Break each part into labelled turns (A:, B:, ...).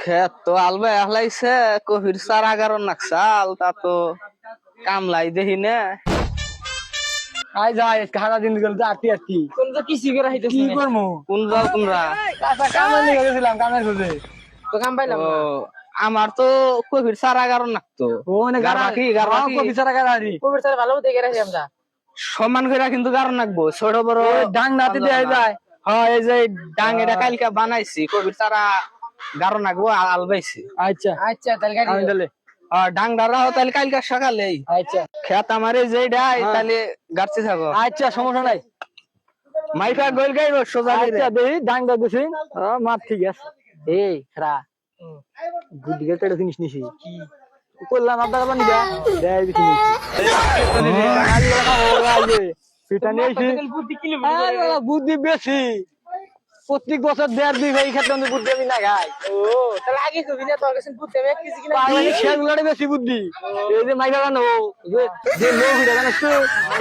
A: খেত তো আলবা এহলাইছে কফির সার আগারো নাকসাল তা তো কামলাই দেখি না।
B: আই যাই খানা দিন গেল তো আটটি আটটি
C: কোন তো কিছু করে হইতেছে
B: কি
C: না।
A: কোন যাও তোমরা?
B: কাঁচা কামে নিয়ে গেছিলাম কামের খোঁজে।
C: তো কাম পাইলাম
A: আমার তো কফির সার আগারো নাকতো
B: ও মানে সারা
C: ভালো দেখে রাখি আমরা।
A: সমান করে কিন্তু গারো নাকবো ছোট বড়।
B: ডাং নাতে দেয়া যায়।
A: হ্যাঁ এই যে ডাং এটা কালকে বানাইছি কবির সারা গারো নাকবো আলবাইছি।
B: আচ্ছা।
C: আচ্ছা তাহলে
A: ডাং কালকে
B: আচ্ছা।
A: খেত আমার এই যে ডাই তাহলে গাড়ছি থাকো।
B: আচ্ছা সমস্যা নাই।
A: মাইফা গোল গাইব সোজা
B: আচ্ছা দেখি ডাং ডাক দিছি মাপ ঠিক আছে। এই খারা। বুদ্ধি গেল তেড়ে জিনিস নিছি। কি করলাম আপনার আরে বাবা, বুদ্ধি বেশি প্রত্যেক বছর দেড় দুই ভাই খেতে আমি বুদ্ধি আমি না খাই
C: ও তাহলে আগে কবি না তোর কাছে বুদ্ধি আমি এক কেজি কিনা
B: পাগলামি খেলগুলোরে বেশি বুদ্ধি এই যে মাইকা গানো যে যে লোক উঠে গানো তো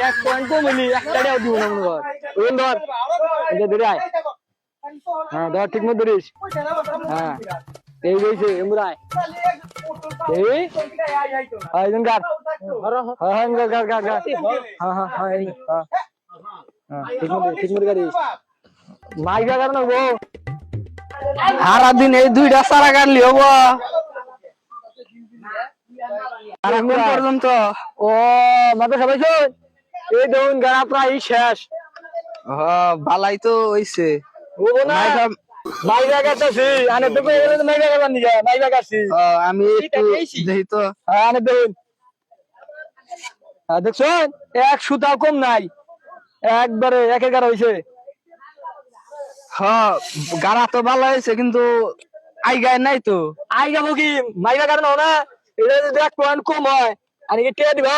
B: এক পয়েন্ট কম হলি একটা টাকাও দিব না মনে কর ওই ধর এই ধরে আয় হ্যাঁ ধর ঠিক মতো ধরিস হ্যাঁ এই গেছে এমরাই এই হ্যাঁ একজন হ্যাঁ হ্যাঁ হ্যাঁ হ্যাঁ হ্যাঁ এই হ্যাঁ। হ্যাঁ। মাইকা গো
A: সারা দিন দুইটা সারা গাড়লি হব পর্যন্ত।
B: ও মাথা সবাই এই দেখুন গাড়া প্রায় শেষ।
A: হ বালাই তো হইছে। আমি একটু দেখি তো
B: দেখুন। হ্যাঁ দেখছেন? এক সুতাও কম নাই। একবারে এক এগারো হয়েছে
A: হ গাড়া তো ভালো হয়েছে কিন্তু আইগায় নাই তো।
B: আই যাব কি? মাইবা কারণ না? এটা যদি এক পয়েন্ট কম হয় আর কি টিয়া দিবা।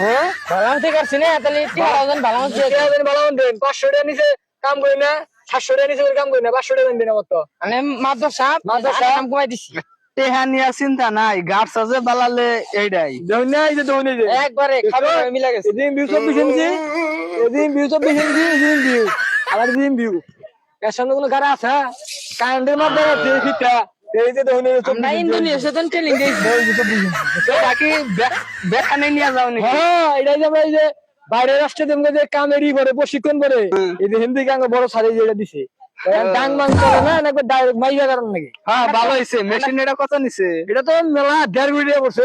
B: হ্যাঁ?
C: ভালো মতো করছি না তাহলে টিয়া ওজন ভালো মতো
B: টিয়া দেন ভালো মন দেন। পাঁচশো টাকা নিচে কাম করি না। সাতশো টাকা নিচে কাম করি না। পাঁচশো টাকা দেন আমার তো।
C: মানে মাদ্র সাপ
B: মাদ্র
C: মাদ্র
B: সাপ।
C: সাপ কমাই দিছি।
A: টেহা নিয়ে চিন্তা নাই গাছ আছে বালালে এইটাই
B: দেখুন না এই যে। দেখুন এই যে
C: একবারে খাবে মিলা গেছে।
B: এদিন ভিউ চব্বিশ ইঞ্চি এদিন ভিউ চব্বিশ ইঞ্চি এদিন ভিউ আবার এদিন ভিউ এর সামনে কোনো গাড়ি আছে? কারেন্টের মাধ্যমে আছে ফিটটা এই যে দেখুন এই যে
C: আমরা
B: চব্বিশ ইঞ্চি।
C: ইন্দোনেশিয়া তো ট্রেনিং দিয়েছি।
B: এই যে
A: বাকি বেখানে নিয়ে যাও নাকি?
B: হ্যাঁ এটাই যে এই যে বাইরের রাষ্ট্রে যে কামেরি করে প্রশিক্ষণ করে এই যে হিন্দি গাঙ্গ বড় সারি যেটা দিছে। ডাং মাং করে না নাকি ডাইরেক্ট মাইয়া কারণ নাকি?
A: হ্যাঁ ভালো হয়েছে মেশিন এটা কত নিছে।
B: এটা তো মেলা দেড় কোটি টাকা পড়ছে